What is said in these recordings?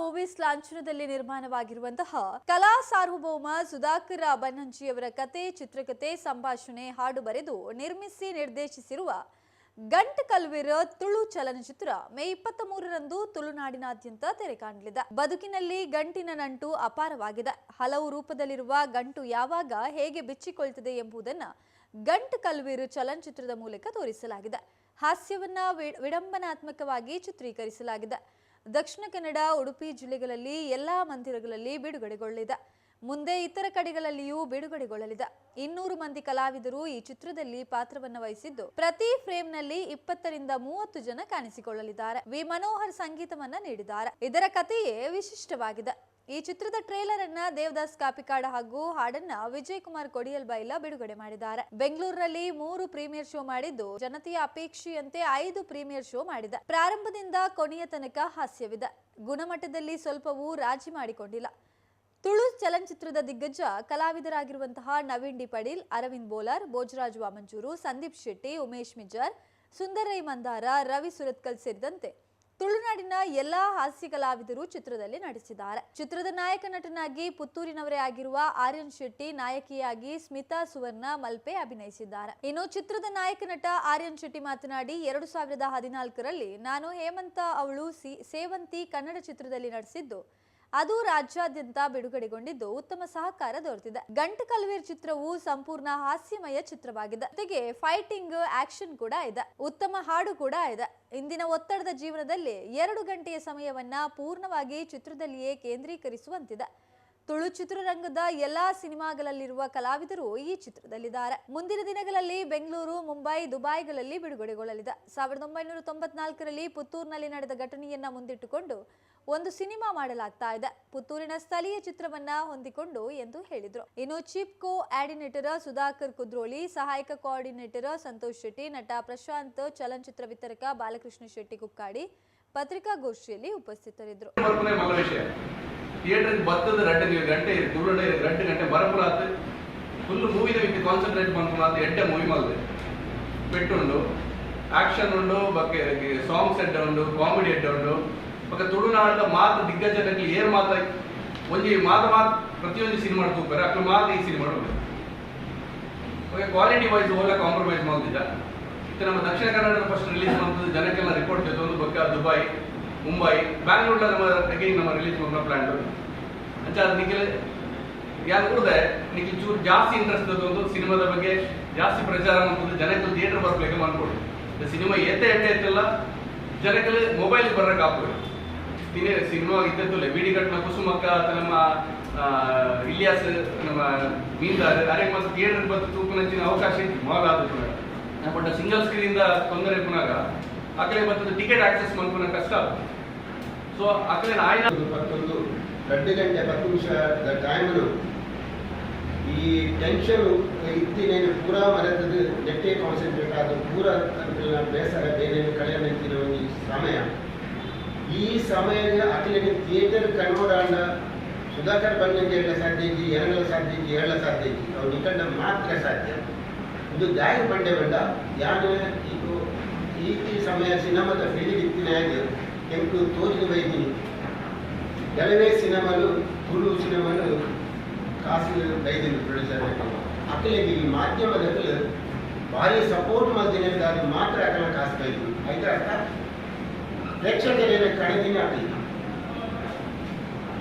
Movies ಲಾಂಛನದಲ್ಲಿ ನಿರ್ಮಾಣವಾಗಿರುವಂತಹ ಕಲಾ ಸಾರ್ವಭೌಮ ಸುಧಾಕರ ಬನ್ನಂಜಿಯವರ ಕತೆ, ಚಿತ್ರಕತೆ, ಸಂಭಾಷಣೆ ಹಾಡು ಬರೆದು ನಿರ್ಮಿಸಿ ನಿರ್ದೇಶಿಸಿರುವ ಗಂಟ್ ಕಲ್ವಿರ ತುಳು ಚಲನಚಿತ್ರ ಮೇ ಇಪ್ಪತ್ತ್ ಮೂರರಂದು ತುಳುನಾಡಿನಾದ್ಯಂತ ತೆರೆ ಕಾಣಲಿದೆ. ಬದುಕಿನಲ್ಲಿ ಗಂಟಿನ ನಂಟು ಅಪಾರವಾಗಿದೆ. ಹಲವು ರೂಪದಲ್ಲಿರುವ ಗಂಟು ಯಾವಾಗ ಹೇಗೆ ಬಿಚ್ಚಿಕೊಳ್ತದೆ ಎಂಬುದನ್ನ ಗಂಟ್ ಕಲ್ವಿರು ಚಲನಚಿತ್ರದ ಮೂಲಕ ತೋರಿಸಲಾಗಿದೆ. ಹಾಸ್ಯವನ್ನ ವಿಡಂಬನಾತ್ಮಕವಾಗಿ ಚಿತ್ರೀಕರಿಸಲಾಗಿದೆ. ದಕ್ಷಿಣ ಕನ್ನಡ, ಉಡುಪಿ ಜಿಲ್ಲೆಗಳಲ್ಲಿ ಎಲ್ಲಾ ಮಂದಿರಗಳಲ್ಲಿ ಬಿಡುಗಡೆಗೊಳ್ಳಲಿದೆ. ಮುಂದೆ ಇತರ ಕಡೆಗಳಲ್ಲಿಯೂ ಬಿಡುಗಡೆಗೊಳ್ಳಲಿದೆ. ಇನ್ನೂರು ಮಂದಿ ಕಲಾವಿದರು ಈ ಚಿತ್ರದಲ್ಲಿ ಪಾತ್ರವನ್ನು ವಹಿಸಿದ್ದು, ಪ್ರತಿ ಫ್ರೇಮ್ನಲ್ಲಿ ಇಪ್ಪತ್ತರಿಂದ ಮೂವತ್ತು ಜನ ಕಾಣಿಸಿಕೊಳ್ಳಲಿದ್ದಾರೆ. ವಿ. ಮನೋಹರ್ ಸಂಗೀತವನ್ನ ನೀಡಿದ್ದಾರೆ. ಇದರ ಕಥೆಯೇ ವಿಶಿಷ್ಟವಾಗಿದೆ. ಈ ಚಿತ್ರದ ಟ್ರೇಲರ್ ಅನ್ನ ದೇವದಾಸ್ ಕಾಪಿಕಾಡ ಹಾಗೂ ಹಾಡನ್ನ ವಿಜಯ್ ಕುಮಾರ್ ಕೊಡಿಯಲ್ ಬೈಲ ಬಿಡುಗಡೆ ಮಾಡಿದ್ದಾರೆ. ಬೆಂಗಳೂರಿನಲ್ಲಿ ಮೂರು ಪ್ರೀಮಿಯರ್ ಶೋ ಮಾಡಿದ್ದು, ಜನತೆಯ ಅಪೇಕ್ಷೆಯಂತೆ ಐದು ಪ್ರೀಮಿಯರ್ ಶೋ ಮಾಡಿದೆ. ಪ್ರಾರಂಭದಿಂದ ಕೊನೆಯ ತನಕ ಹಾಸ್ಯವಿದೆ. ಗುಣಮಟ್ಟದಲ್ಲಿ ಸ್ವಲ್ಪವೂ ರಾಜಿ ಮಾಡಿಕೊಂಡಿಲ್ಲ. ತುಳು ಚಲನಚಿತ್ರದ ದಿಗ್ಗಜ, ಕಲಾವಿದರಾಗಿರುವಂತಹ ನವೀನ್ ಡಿ ಪಡೀಲ್ ಅರವಿಂದ್ ಬೋಲಾರ್, ಭೋಜರಾಜ್ ವಾಮಂಜೂರು, ಸಂದೀಪ್ ಶೆಟ್ಟಿ, ಉಮೇಶ್ ಮಿಜ್ಜರ್ ಸುಂದರೈ ಮಂದಾರ, ರವಿ ಸುರತ್ಕಲ್ ಸೇರಿದಂತೆ ತುಳುನಾಡಿನ ಎಲ್ಲಾ ಹಾಸ್ಯ ಕಲಾವಿದರು ಚಿತ್ರದಲ್ಲಿ ನಟಿಸಿದ್ದಾರೆ. ಚಿತ್ರದ ನಾಯಕ ನಟನಾಗಿ ಪುತ್ತೂರಿನವರೇ ಆಗಿರುವ ಆರ್ಯನ್ ಶೆಟ್ಟಿ ನಾಯಕಿಯಾಗಿ ಸ್ಮಿತಾ ಸುವರ್ಣ ಮಲ್ಪೆ ಅಭಿನಯಿಸಿದ್ದಾರೆ. ಇನ್ನು ಚಿತ್ರದ ನಾಯಕ ನಟ ಆರ್ಯನ್ ಶೆಟ್ಟಿ ಮಾತನಾಡಿ, ಎರಡು ಸಾವಿರದ ಹದಿನಾಲ್ಕರಲ್ಲಿ ನಾನು ಹೇಮಂತ ಅವಳು ಸೇವಂತಿ ಕನ್ನಡ ಚಿತ್ರದಲ್ಲಿ ನಟಿಸಿದ್ದು ಅದು ರಾಜ್ಯಾದ್ಯಂತ ಬಿಡುಗಡೆಗೊಂಡಿದ್ದು ಉತ್ತಮ ಸಹಕಾರ ದೊರೆತಿದೆ. ಗಂಟ ಕಲ್ವೀರ್ ಚಿತ್ರವು ಸಂಪೂರ್ಣ ಹಾಸ್ಯಮಯ ಚಿತ್ರವಾಗಿದೆ. ಜೊತೆಗೆ ಫೈಟಿಂಗ್ ಆಕ್ಷನ್ ಕೂಡ ಇದೆ. ಉತ್ತಮ ಹಾಡು ಕೂಡ ಇದೆ. ಇಂದಿನ ಒತ್ತಡದ ಜೀವನದಲ್ಲಿ ಎರಡು ಗಂಟೆಯ ಸಮಯವನ್ನ ಪೂರ್ಣವಾಗಿ ಚಿತ್ರದಲ್ಲಿಯೇ ಕೇಂದ್ರೀಕರಿಸುವಂತಿದೆ. ತುಳು ಚಿತ್ರರಂಗದ ಎಲ್ಲಾ ಸಿನಿಮಾಗಳಲ್ಲಿರುವ ಕಲಾವಿದರು ಈ ಚಿತ್ರದಲ್ಲಿದ್ದಾರೆ. ಮುಂದಿನ ದಿನಗಳಲ್ಲಿ ಬೆಂಗಳೂರು, ಮುಂಬೈ, ದುಬೈಗಳಲ್ಲಿ ಬಿಡುಗಡೆಗೊಳ್ಳಲಿದೆ. ಸಾವಿರದ ಒಂಬೈನೂರ ತೊಂಬತ್ನಾಲ್ಕರಲ್ಲಿ ಪುತ್ತೂರಿನಲ್ಲಿ ನಡೆದ ಘಟನೆಯನ್ನ ಮುಂದಿಟ್ಟುಕೊಂಡು ಒಂದು ಸಿನಿಮಾ ಮಾಡಲಾಗ್ತಾ ಇದೆ. ಪುತ್ತೂರಿನ ಸ್ಥಳೀಯ ಚಿತ್ರವನ್ನ ಹೊಂದಿಕೊಂಡು ಎಂದು ಹೇಳಿದರು. ಇನ್ನು chief coordinator Sudhakar Kudroli, ಸಹಾಯಕ ಕೋಆರ್ಡಿನೇಟರ್ ಸಂತೋಷ್ ಶೆಟ್ಟಿ, ನಟ ಪ್ರಶಾಂತ್, ಚಲನಚಿತ್ರ ವಿತರಕ ಬಾಲಕೃಷ್ಣ ಶೆಟ್ಟಿ ಕುಕ್ಕಾಡಿ, ಪತ್ರಿಕಾಗೋಷ್ಠಿಯಲ್ಲಿ ಉಪಸ್ಥಿತರಿದ್ದರು. ಥಿಯೇಟರ್ಗೆ ಬತ್ತದ ரெண்டு ಗಂಟೆ ತುಳುಡೆ ரெண்டு ಗಂಟೆ ಬರಪುರಾತ್ ಫುಲ್ ಮೂವಿದ ವಿತ್ ಕಾನ್ಸಂಟ್ರೇಟ್ ಮಾಡ್ಕೊಂಡು ಎಡ್ಡೆ ಮೂವಿ ಮಲ್ದೆ ಪೆಟ್ಟುಂಡು ಆಕ್ಷನ್ ಉಂಡು ಬಕ್ಕೆ ಸಾಂಗ್ಸ್ ಎಡ್ಡೆ ಉಂಡು ಕಾಮಿಡಿ ಎಡ್ಡೆ ಉಂಡು ಬಕ್ಕ ತುಳುನಾಡ ಮಾತು ದಿಗ್ಗಜದಲ್ಲಿ ಏರ್ ಮಾತ ಒಂಜಿ ಮಾತ ಮಾತ್ ಪ್ರತಿಯೊಂದು ಸಿನಿಮಾ ತೂಪರೆ ಅಕ್ಲು ಮಾತ ಈ ಸಿನಿಮಾ ಉಂಡು ಕ್ವಾಲಿಟಿ ವೈಸ್ ಓಲ ಕಾಂಪ್ರಮೈಸ್ ಮಾಡ್ತಿದ್ದ ಇತ್ತು ನಮ್ಮ ದಕ್ಷಿಣ ಕನ್ನಡದ ಫಸ್ಟ್ ರಿಲೀಸ್ ಮಾಡ್ತದೆ ಜನಕ್ಕೆಲ್ಲ ರಿಪೋರ್ಟ್ ಒಂದು ಬಕ್ಕ ದುಬೈ ಮುಂಬೈ ಬ್ಯಾಂಗ್ಳೂರ್ಲ ನಮ್ಮ ಅಗೇನ್ ನಮ್ಮ ರಿಲೀಸ್ ಮಾಡೋ ಪ್ಲಾನ್ ಅಂಚ ಅದು ನಿಖಿಲ್ ಯಾರು ಕೂಡ ನಿಖಿಲ್ ಚೂರು ಜಾಸ್ತಿ ಇಂಟ್ರೆಸ್ಟ್ ಒಂದು ಸಿನಿಮಾದ ಬಗ್ಗೆ ಜಾಸ್ತಿ ಪ್ರಚಾರ ಮಾಡ್ತದೆ ಜನಕ್ಕೆ ಥಿಯೇಟರ್ ಬರ್ಲಿಕ್ಕೆ ಮಾಡ್ಕೊಡು ಸಿನಿಮಾ ಎತ್ತೆ ಎತ್ತೆ ಎತ್ತಲ್ಲ ಜನಕ್ಕೆ ಮೊಬೈಲ್ ಬರಕ್ಕೆ ಹಾಕೋದು ತಿನ್ನೆ ಸಿನಿಮಾ ಇದ್ದದ್ದು ಬಿಡಿ ಕಟ್ನ ಕುಸುಮಕ್ಕ ನಮ್ಮ ಇಲಿಯಾಸ್, ನಮ್ಮ ಮೀನ್ದಾರ್ ಅರೆ ಮತ್ತು ಥಿಯೇಟರ್ ಬಂದು ತೂಕನಂಚಿನ ಅವಕಾಶ ಇತ್ತು. ಮಾಗ ಆದ ಬಟ್ ಸಿಂಗಲ್ ಸ್ಕ್ರೀನ್ ಇಂದ ತೊಂದರೆ ಪುನಾಗ ಕಡೆ ಬರ್ತದೆ ಟಿಕೆಟ್ ಆಕ್ಸೆಸ್ ಮಾಡ್ಕೊಳ್ಳೋ ಕಷ್ಟ. ಸೊ ಕಡೆ ಆಯ್ನ ಮತ್ತೊಂದು ಗಂಟೆ ಗಂಟೆ, ಹತ್ತು ನಿಮಿಷ ಟೈಮನ್ನು ಈ ಟೆನ್ಷನ್ ಇತ್ತಿನೇನು ಪೂರ ಮರೆತದ್ದು ನೆಟ್ಟೆ ಕಾನ್ಸಂಟ್ರೇಟ್ ಆದ ಪೂರ ಬೇಸರ ಬೇರೆ ಕಳೆಯಂತಿನ ಒಂದು ಸಮಯ. ಈ ಸಮಯದ ಅಟ್ಲಿಗೆ ಥಿಯೇಟರ್ ಕನ್ನೋಡಾಂಡ ಸುಧಾಕರ್ ಬಂದಂಗೆ ಹೇಳ ಸಾಧ್ಯ ಇದ್ದಿ ಎರಡು ಸಾಧ್ಯ ಐತಿ ಹೇಳ ಸಾಧ್ಯ ಐತಿ ಅವ್ರು ನಿಕಂಡ ಮಾತ್ರ ಸಾಧ್ಯ. ಇದು ಗಾಯ ಬಂಡೆ ಬಂಡ ಯಾರು ಇದು ಈ ಈ ಸಮಯ ಸಿನಿಮಾದ ಫೀಲಿಂಗ್ ಇತ್ತಿನಾಗ ಎಂಟು ತೋರಿದ ಬೈದಿನಿ. ಕೆಲವೇ ಸಿನಿಮಾಲು ತುಳು ಸಿನಿಮಾಲು ಕಾಸು ಬೈದಿನಿ ಪ್ರೊಡ್ಯೂಸರ್ ಅಕ್ಕಲಿಗೆ ಈ ಮಾಧ್ಯಮದಲ್ಲಿ ಭಾರಿ ಸಪೋರ್ಟ್ ಮಾಡ್ತೀನಿ ಅದು ಮಾತ್ರ ಅಕ್ಕಲ ಕಾಸು ಬೈದಿನಿ. ಆಯ್ತಾ ಅರ್ಥ ಪ್ರೇಕ್ಷಕರೇನ ಕಳೆದಿನ ಆಗಲಿ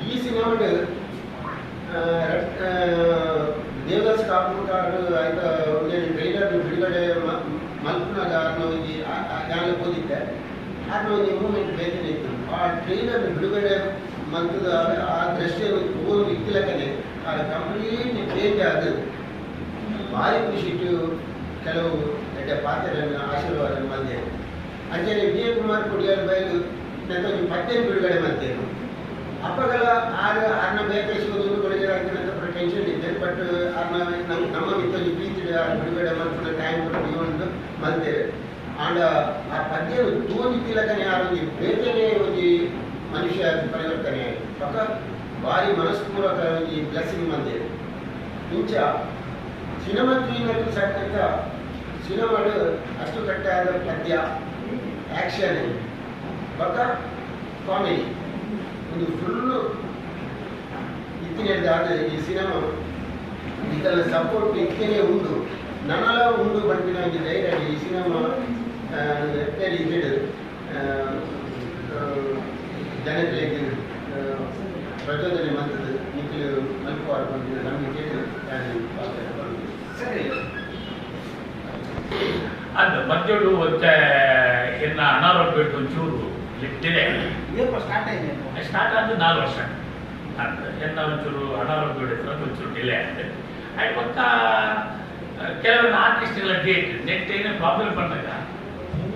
ಈ ಸಿನಿಮಾಡ್ ದೇವದಾಸ್ ಕಾಪುಕಾರು ಆಯ್ತಾ ಒಂದೇನು ಟ್ರೈಲರ್ ಬಿಡುಗಡೆ ಮಲ್ಪನಾಗ ಅನ್ನೋ ಒಂದು ಯಾರು ಓದಿದ್ದೆ ಒಂದು ಮೂಮೆಂಟ್ ಬೇಕೇ ಇತ್ತು. ಆ ಟ್ರೈಲರ್ ಬಿಡುಗಡೆ ಮಂತದ ಆ ದೃಶ್ಯ ಓದು ಇಕ್ಕಿಲಕ್ಕನೆ ಆ ಕಂಪ್ಲೀಟ್ ಚೇಂಜ್ ಆದರೆ ಭಾರಿ ಖುಷಿ ಕೆಲವು ದೊಡ್ಡ ಪಾತ್ರರನ್ನು ಆಶೀರ್ವಾದ ಮಧ್ಯೆ ಅಂಚನೆ ವಿಜಯ ಕುಮಾರ್ ಕುಡಿಯಲ್ ಬಯಲು ನಂತರ ಪಟ್ಟೆ ಬಿಡುಗಡೆ ಮಾಡ್ತೇನೆ ಅಪ್ಪಗಳ ಆಗ ಅನ್ನ ಬೇಕರಿಸುವುದು ಕೊಡುಗೆ ಅಂತ ಟೆನ್ಷನ್ ಇದೆ ಬಟ್ ಅನ್ನ ನಮ್ಮ ನಮ್ಮ ಮಿತ್ತಲ್ಲಿ ಪ್ರೀತಿ ಬಿಡುಗಡೆ ಮಾಡ್ಕೊಂಡು ಟೈಮ್ ಕೊಟ್ಟು ಒಂದು ಮಲ್ತೇವೆ ಆಂಡ ಆ ಪದ್ಯ ತೋದಿತ್ತಿಲ್ಲಕನೆ ಆ ಒಂದು ಬೇತನೆ ಒಂದು ಮನುಷ್ಯ ಪರಿವರ್ತನೆ ಆಗಿದೆ ಪಕ್ಕ ಭಾರಿ ಮನಸ್ಪೂರ್ವಕ ಒಂದು ಬ್ಲೆಸ್ಸಿಂಗ್ ಬಂದೇವೆ ಇಂಚ ಸಿನಿಮಾ ತ್ರೀನಲ್ಲೂ ಸಕ್ಕಂತ ಸಿನಿಮಾಡು ಅಚ್ಚುಕಟ್ಟಾದ ಪದ್ಯ ಆಕ್ಷನ್ ಪಕ್ಕ ಕಾಮಿಡಿ ಇದು ಫುಲ್ಲು ಇತ್ತಿನದಾದ ಈ ಸಿನಿಮಾ ಇದೆಲ್ಲ ಸಪೋರ್ಟ್ ಇತ್ತೇನೆ ಉಂಡು ನನಲ ಉಂಡು ಬಂದಿನ ಒಂದು ಧೈರ್ಯ ಈ ಸಿನಿಮಾ ಎತ್ತೇರಿ ಇದ್ದಿಡು ಜನಗಳಿಗೆ ಪ್ರಚೋದನೆ ಬಂದದ್ದು ನಿಖಿಲ್ ಮಲ್ಪುವಾರ ಬಂದಿದ್ದು ನಮಗೆ ಕೇಳಿದ್ರು ಸರಿ. ಅದು ಮಧ್ಯಳು ಮತ್ತೆ ಇನ್ನ ಅನಾರೋಗ್ಯ ಒಂಚೂರು ಲಿಟ್ಟಿದೆ. ಸ್ಟಾರ್ಟ್ ಆಗಿದೆ ಸ್ಟಾರ್ಟ್ ಆದ್ ನಾಲ್ಕು ವರ್ಷ. ಅಂತ ಎನ್ನ ಒಂಚೂರು ಅನಾರೋಗ್ಯ ಹಿಡಿದ್ರೆ ಒಂಚೂರು ಡಿಲೇ ಆಗಿದೆ ಆಯ್ತು ಪಕ್ಕ ಕೆಲವೊಂದು ಆರ್ಟಿಸ್ಟ್ಗಳ ಡೇಟ್ ನೆಕ್ಸ್ಟ್ ಏನೇ ಪ್ರಾಬ್ಲಮ್ ಬಂದಾಗ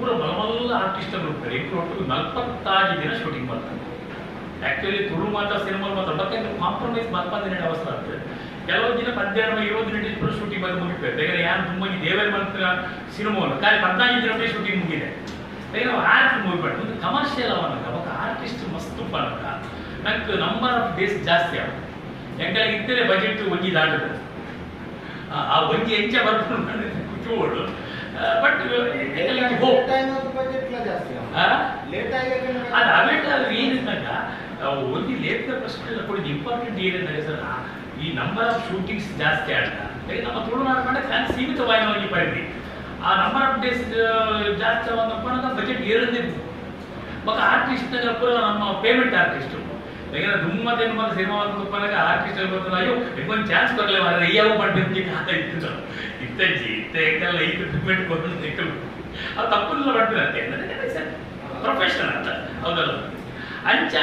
ಪೂರ ಬಲಮಲ್ಲ ಆರ್ಟಿಸ್ಟ್ಗಳು ಇರ್ತಾರೆ ಇಬ್ಬರು ಒಟ್ಟು ನಲ್ವತ್ತಾರು ದಿನ ಶೂಟಿಂಗ್ ಮಾಡ್ತಾರೆ. ಆ್ಯಕ್ಚುಲಿ ತುಳು ಮಾತ್ರ ಸಿನಿಮಾ ಮಾತ್ರ ಮತ್ತೆ ಕಾಂಪ್ರಮೈಸ್ ಮಲ್ಪಂದಿನ ಅವಸ್ಥೆ ಆಗ್ತದೆ ಕೆಲವೊಂದು ದಿನ ಮಧ್ಯಾಹ್ನ ಇರೋ ದಿನ ಇಬ್ಬರು ಶೂಟಿಂಗ್ ಬಂದು ಮುಗಿಬೇಕು ಯಾಕಂದ್ರೆ ಯಾರು ತುಂಬ ದೇವರ ಮಂತ್ರ ಸಿನಿಮಾವನ್ನು ಖಾಲಿ ಹದಿನೈದು ದಿನ ಶೂಟಿಂಗ್ ಮುಗಿದೆ. ಈಗ ನಾವು ಆರ್ಟ್ ಮೂವ್ಮೆಂಟ್ ಒಂದು ಕಮರ್ಷಿಯಲ್ ಅವನಕ ಅವಾಗ ಆರ್ಟಿಸ್ಟ್ ಮಸ್ತ್ ಪನಕ ನಂಗೆ ನಂಬರ್ ಆಫ್ ಡೇಸ್ ಜಾಸ್ತಿ ಆಗ ಹೆಂಗಾಗಿ ಇತ್ತಲೇ ಬಜೆಟ್ ಒಂಜಿ ದಾಟದು. ಆ, ಒಂಜಿ ಎಂಚ ಬರ್ಕೊಂಡು ಕುಚ್ಚೋಡು ಬಟ್ ಆಗಿ ಅದು ಏನಿದ್ದಾಗ ಒಂದು ಲೇಟ್ ಪ್ರಶ್ನೆ ಕೊಡಿದ ಇಂಪಾರ್ಟೆಂಟ್ ಏನಿದೆ ಸರ್ ಈ ನಂಬರ್ ಆಫ್ ಶೂಟಿಂಗ್ಸ್ ಜಾಸ್ತಿ ಈಗ ನಮ್ಮ ತುಳುನಾಡು ಕಂಡ ಫ್ಯಾನ್ ಸೀಮಿತವಾಗಿ ಪರಿಧಿ ಆ ನಂಬರ್ ಆಫ್ ಡೇಸ್ ಜಾಸ್ತಿ ಅನ್ನೋದು ಬಜೆಟ್ ಏರದೇ ಮಗ ಆರ್ಟಿಸ್ಟ್ ಪೂರ ನಮ್ಮ ಪೇಮೆಂಟ್ ಆರ್ಟಿಸ್ಟ್ ಈಗ ದುಮ್ಮದೇನು ಬಂದು ಸಿನಿಮಾ ಬಂದಪ್ಪ ಆರ್ಟಿಸ್ಟ್ ಬಂದ್ರೆ ಅಯ್ಯೋ ಒಂದು ಚಾನ್ಸ್ ಕೊಡಲಿ ಮಾರ ಯಾವ ಮಾಡ್ಬೇಕು ಇತ್ತು ಇತ್ತಜ್ಜಿ ಇತ್ತ ಎಂತೆಲ್ಲ ಐದು ಪೇಮೆಂಟ್ ಕೊಟ್ಟು ನಿಕ್ಕಲು ಅದು ತಪ್ಪಲ್ಲ ಮಾಡ್ತೀರಂತೆ ಪ್ರೊಫೆಷನಲ್ ಅಂತ ಹೌದಲ್ಲ ಅಂಚ